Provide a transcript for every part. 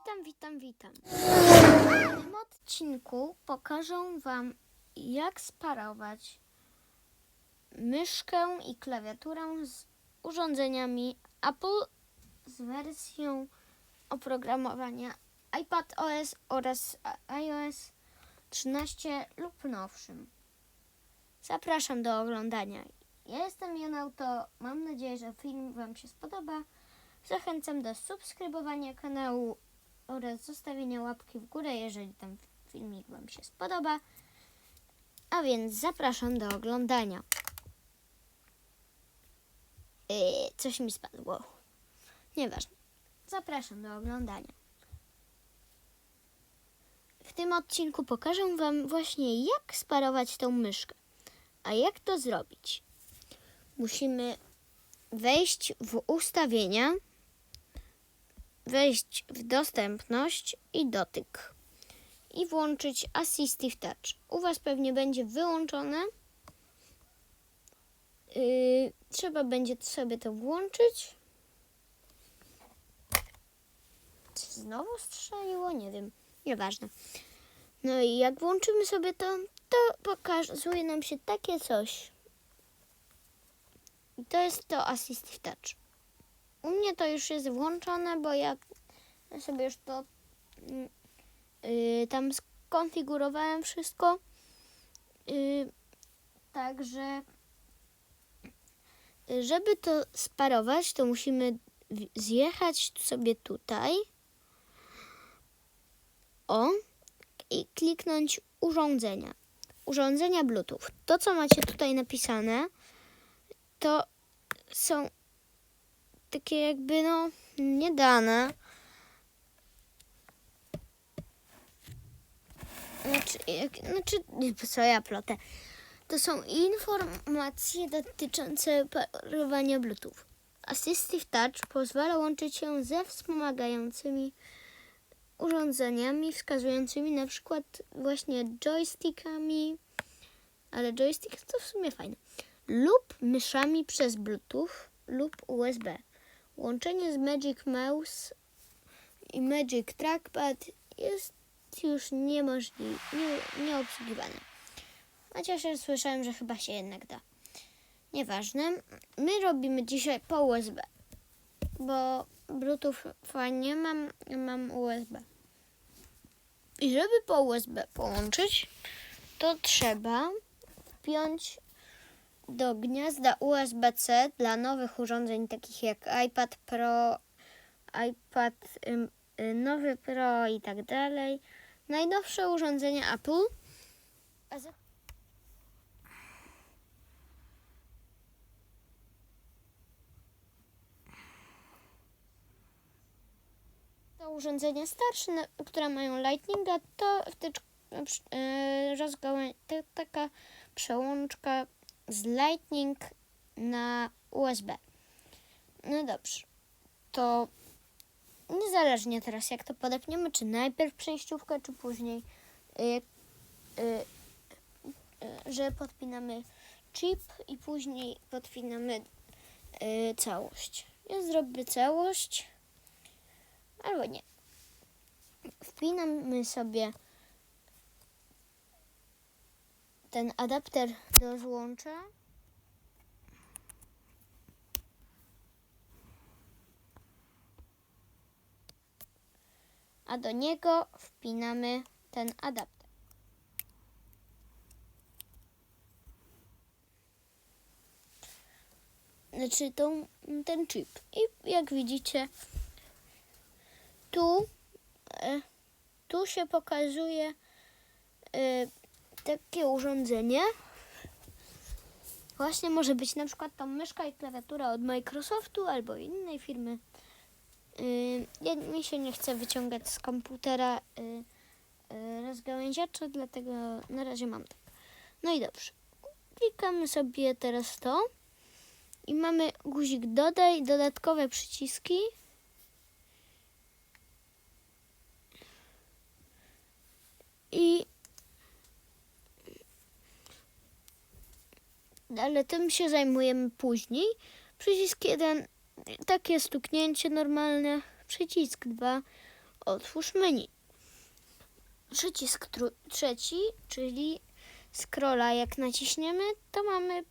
Witam, witam, witam. W tym odcinku pokażę Wam, jak sparować myszkę i klawiaturę z urządzeniami Apple z wersją oprogramowania iPad OS oraz iOS 13 lub nowszym. Zapraszam do oglądania. Ja jestem Janauto. Mam nadzieję, że film Wam się spodoba. Zachęcam do subskrybowania kanału oraz zostawienia łapki w górę, jeżeli ten filmik Wam się spodoba. A więc zapraszam do oglądania. Yy, coś mi spadło. Nieważne. Zapraszam do oglądania. W tym odcinku pokażę Wam właśnie, jak sparować tą myszkę. A jak to zrobić? Musimy wejść w ustawienia, wejść w dostępność i dotyk i włączyć Assistive Touch. U Was pewnie będzie wyłączone. Yy, trzeba będzie sobie to włączyć. Czy znowu strzeliło? Nie wiem. Nieważne. No i jak włączymy sobie to, to pokazuje nam się takie coś. I to jest to Assistive Touch. U mnie to już jest włączone, bo ja sobie już to mm, y, tam skonfigurowałem wszystko. Y, także y, żeby to sparować, to musimy zjechać sobie tutaj. O i kliknąć urządzenia. Urządzenia Bluetooth. To, co macie tutaj napisane, to są takie jakby no nie dane. Znaczy, jak, znaczy, co ja plotę. To są informacje dotyczące parowania Bluetooth. Assistive Touch pozwala łączyć się ze wspomagającymi urządzeniami wskazującymi na przykład właśnie joystickami, ale joystick to w sumie fajne, lub myszami przez Bluetooth lub USB. Łączenie z Magic Mouse i Magic Trackpad jest już niemożliwe, nie, nieobsługiwane. Chociaż ja słyszałem, że chyba się jednak da. Nieważne. My robimy dzisiaj po USB, bo Bluetooth fajnie mam, mam USB. I żeby po USB połączyć, to trzeba wpiąć do gniazda USB-C dla nowych urządzeń takich jak iPad Pro, iPad y, nowy Pro i tak dalej. Najnowsze urządzenia Apple. To urządzenia starsze, które mają Lightninga, to wtycz, yy, taka przełączka z Lightning na USB. No dobrze, to niezależnie teraz jak to podepniemy, czy najpierw przejściówkę, czy później, y, y, y, że podpinamy chip i później podpinamy y, całość. Ja zrobię całość, albo nie. Wpinamy sobie ten adapter do złącza. A do niego wpinamy ten adapter. Znaczy tą, ten chip. I jak widzicie, tu, e, tu się pokazuje e, takie urządzenie. Właśnie może być na przykład tą myszka i klawiatura od Microsoftu albo innej firmy. Yy, ja, mi się nie chce wyciągać z komputera yy, yy, dlatego na razie mam tak. No i dobrze. Klikamy sobie teraz to i mamy guzik dodaj, dodatkowe przyciski. I ale tym się zajmujemy później. Przycisk 1, takie stuknięcie normalne. Przycisk 2, otwórz menu. Przycisk trzeci, czyli scrolla, jak naciśniemy, to mamy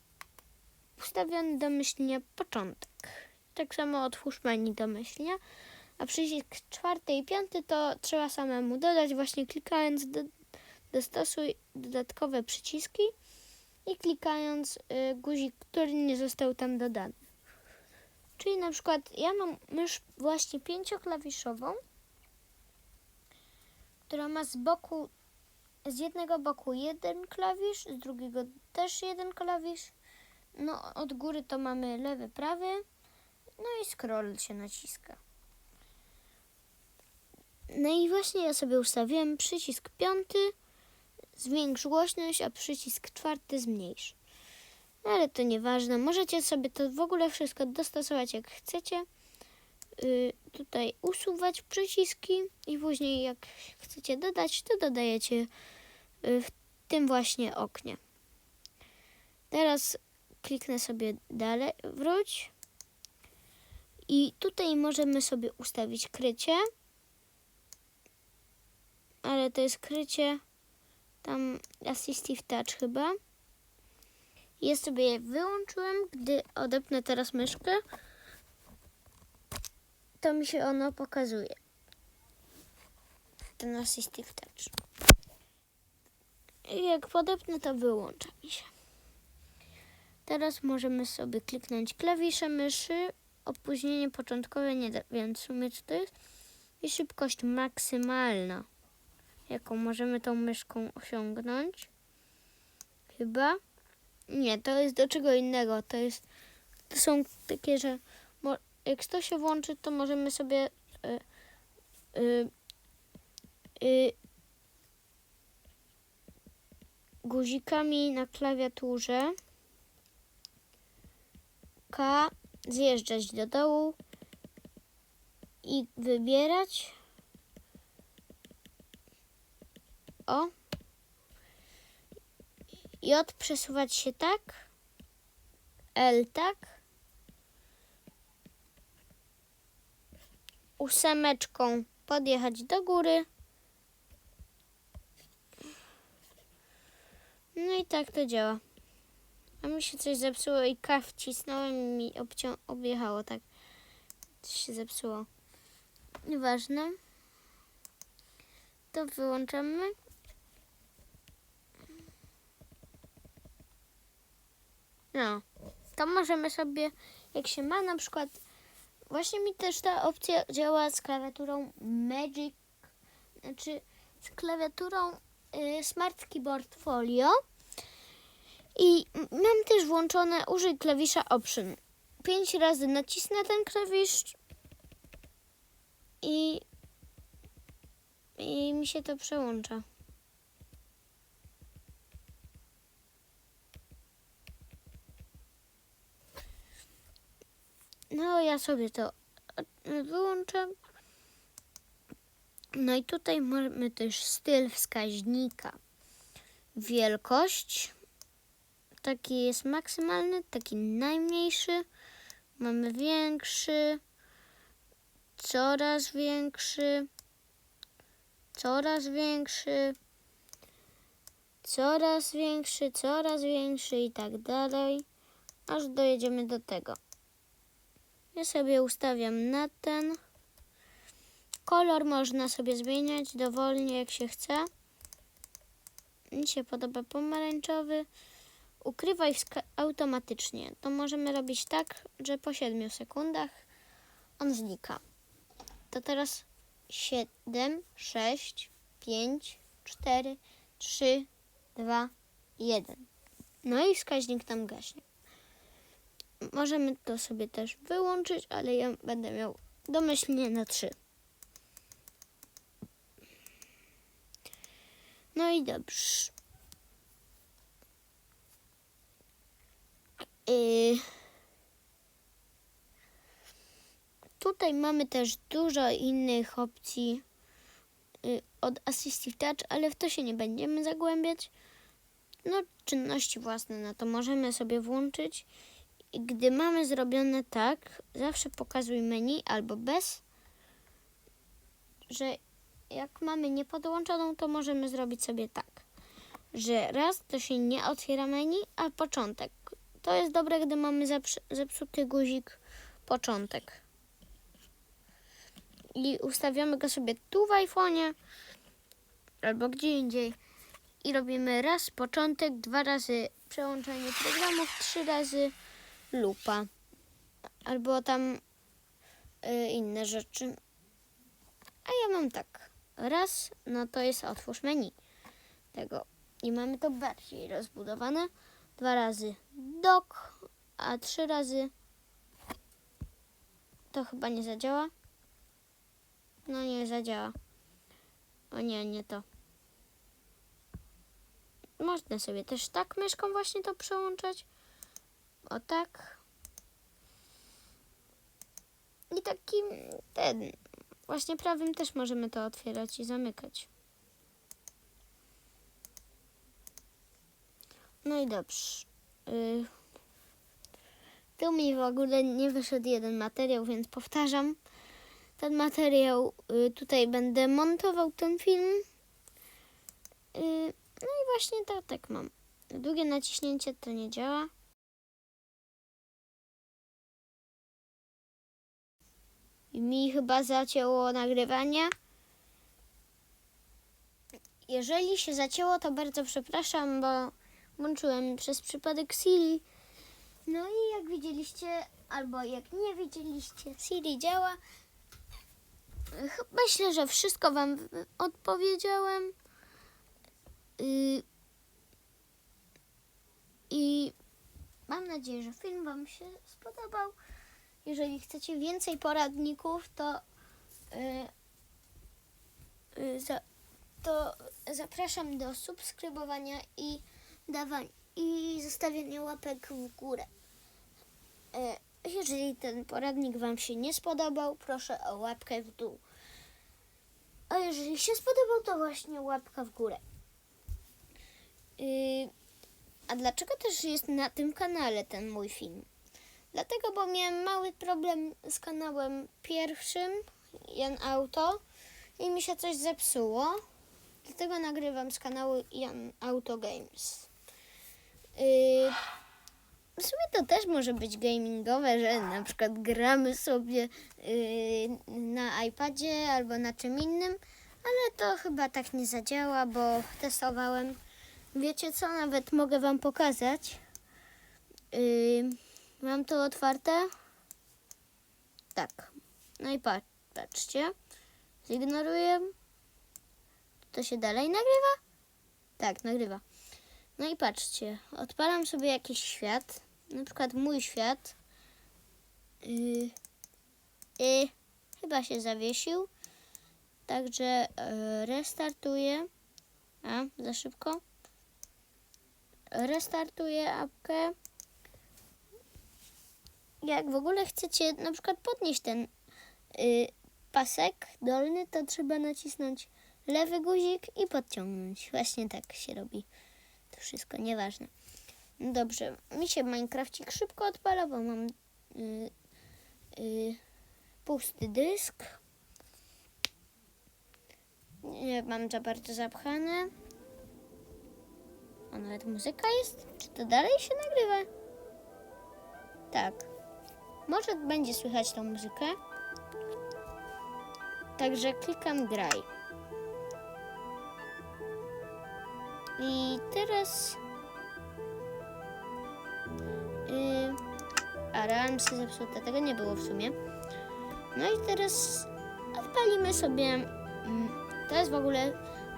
ustawiony domyślnie początek. Tak samo otwórz menu domyślnie. A przycisk czwarty i piąty to trzeba samemu dodać, właśnie klikając do, dostosuj dodatkowe przyciski i klikając y, guzik, który nie został tam dodany. Czyli na przykład ja mam mysz właśnie pięcioklawiszową, która ma z boku, z jednego boku jeden klawisz, z drugiego też jeden klawisz. No od góry to mamy lewy, prawy, no i scroll się naciska. No i właśnie ja sobie ustawiłem przycisk piąty, zwiększ głośność, a przycisk czwarty zmniejsz. No ale to nieważne, możecie sobie to w ogóle wszystko dostosować jak chcecie. Y, tutaj usuwać przyciski i później jak chcecie dodać, to dodajecie y, w tym właśnie oknie. Teraz kliknę sobie dalej, wróć. I tutaj możemy sobie ustawić krycie. Ale to jest krycie tam Assistive Touch chyba. Ja sobie wyłączyłem, gdy odepnę teraz myszkę, to mi się ono pokazuje. Ten Assistive Touch. I jak podepnę, to wyłącza mi się. Teraz możemy sobie kliknąć klawisze myszy, opóźnienie początkowe, nie wiem w sumie co to jest, i szybkość maksymalna, jaką możemy tą myszką osiągnąć. Chyba. Nie, to jest do czego innego. To jest, to są takie, że jak to się włączy, to możemy sobie y, y, y, guzikami na klawiaturze K zjeżdżać do dołu i wybierać o J przesuwać się tak L tak ósemeczką podjechać do góry no i tak to działa a mi się coś zepsuło i K wcisnąłem i mi obcią- objechało tak. Coś się zepsuło. Nieważne. To wyłączamy. No. To możemy sobie, jak się ma na przykład, właśnie mi też ta opcja działa z klawiaturą Magic, znaczy z klawiaturą y, Smart Keyboard Folio. I mam też włączone użyj klawisza Option. Pięć razy nacisnę ten klawisz i, i mi się to przełącza. No, ja sobie to e, wyłączę. No i tutaj mamy też styl wskaźnika. Wielkość taki jest maksymalny, taki najmniejszy. Mamy większy, coraz większy, coraz większy, coraz większy, coraz większy i tak dalej, aż dojedziemy do tego. Ja sobie ustawiam na ten. Kolor można sobie zmieniać dowolnie jak się chce. Mi się podoba pomarańczowy. Ukrywaj automatycznie. To możemy robić tak, że po 7 sekundach on znika. To teraz 7, 6, 5, 4, 3, 2, 1. No i wskaźnik tam gaśnie. Możemy to sobie też wyłączyć, ale ja będę miał domyślnie na 3. No i dobrze. Yy, Tutaj mamy też dużo innych opcji yy, od Assistive Touch, ale w to się nie będziemy zagłębiać. No, czynności własne na to możemy sobie włączyć. I gdy mamy zrobione tak, zawsze pokazuj menu albo bez, że jak mamy niepodłączoną, to możemy zrobić sobie tak, że raz to się nie otwiera menu, a początek. To jest dobre, gdy mamy zepsu- zepsuty guzik początek. I ustawiamy go sobie tu w iPhone'ie albo gdzie indziej. I robimy raz początek, dwa razy przełączenie programów, trzy razy lupa. Albo tam y, inne rzeczy. A ja mam tak. Raz, no to jest otwórz menu tego. I mamy to bardziej rozbudowane. Dwa razy dock, a trzy razy to chyba nie zadziała. No nie zadziała. O nie, nie to. Można sobie też tak myszką właśnie to przełączać. O tak. I takim ten właśnie prawym też możemy to otwierać i zamykać. No i dobrze. Y, Tu mi w ogóle nie wyszedł jeden materiał, więc powtarzam ten materiał. Y, Tutaj będę montował ten film. Y, No i właśnie to tak mam. Długie naciśnięcie to nie działa. Mi chyba zacięło nagrywanie. Jeżeli się zacięło, to bardzo przepraszam, bo włączyłem przez przypadek Siri. No i jak widzieliście, albo jak nie widzieliście, Siri działa. Myślę, że wszystko Wam odpowiedziałem. Y, I mam nadzieję, że film Wam się spodobał. Jeżeli chcecie więcej poradników, to, y, y, za, to zapraszam do subskrybowania i dawania i zostawiania łapek w górę. Y, jeżeli ten poradnik Wam się nie spodobał, proszę o łapkę w dół. A jeżeli się spodobał, to właśnie łapka w górę. Y, a dlaczego też jest na tym kanale ten mój film? Dlatego, bo miałem mały problem z kanałem pierwszym, Jan Auto, i mi się coś zepsuło. Dlatego nagrywam z kanału Jan Auto Games. Yy, w sumie to też może być gamingowe, że na przykład gramy sobie yy, na iPadzie albo na czym innym, ale to chyba tak nie zadziała, bo testowałem. Wiecie co, nawet mogę Wam pokazać. Yy, mam to otwarte. Tak. No i pa- patrzcie. Zignoruję. To się dalej nagrywa? Tak, nagrywa. No i patrzcie. Odpalam sobie jakiś świat. Na przykład mój świat. Yy, yy, chyba się zawiesił. Także yy, restartuję. A, za szybko. Restartuję apkę. Jak w ogóle chcecie na przykład podnieść ten y, pasek dolny, to trzeba nacisnąć lewy guzik i podciągnąć. Właśnie tak się robi. To wszystko, nieważne. Dobrze, mi się Minecrafcik szybko odpala, bo mam y, y, pusty dysk. Nie mam za bardzo zapchane. A nawet muzyka jest? Czy to dalej się nagrywa? Tak. Może będzie słychać tą muzykę. Także klikam graj. I teraz. Yy, a realnie zepsute, tego nie było w sumie. No i teraz odpalimy sobie. mm, To jest w ogóle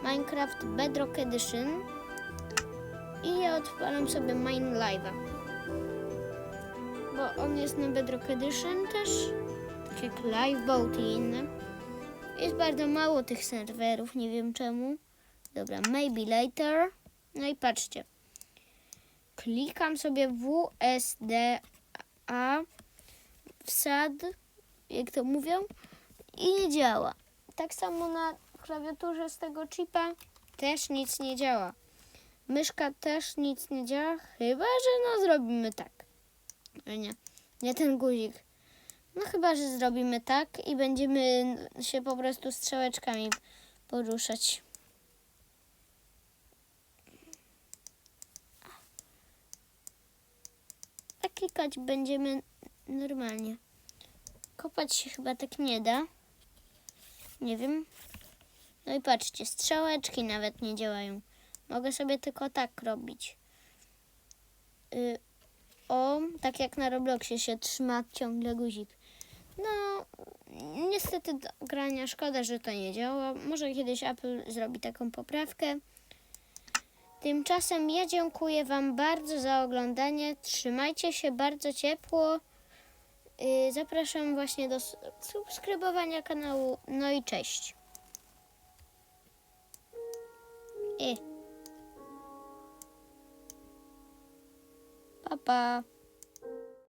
Minecraft Bedrock Edition. I ja odpalam sobie Mine Live'a. On jest na Bedrock Edition też. Tak jak Liveboat i inne. Jest bardzo mało tych serwerów, nie wiem czemu. Dobra, maybe later. No i patrzcie. Klikam sobie WSDA wsad, jak to mówią, i nie działa. Tak samo na klawiaturze z tego chipa też nic nie działa. Myszka też nic nie działa, chyba że no zrobimy tak. Ale nie, nie ten guzik. No chyba, że zrobimy tak i będziemy się po prostu strzałeczkami poruszać. A klikać będziemy normalnie. Kopać się chyba tak nie da. Nie wiem. No i patrzcie, strzałeczki nawet nie działają. Mogę sobie tylko tak robić. Y, o, tak jak na Robloxie się trzyma ciągle guzik. No, niestety do grania szkoda, że to nie działa. Może kiedyś Apple zrobi taką poprawkę. Tymczasem ja dziękuję Wam bardzo za oglądanie. Trzymajcie się bardzo ciepło. Yy, Zapraszam właśnie do subskrybowania kanału. No i cześć. Pa, pa.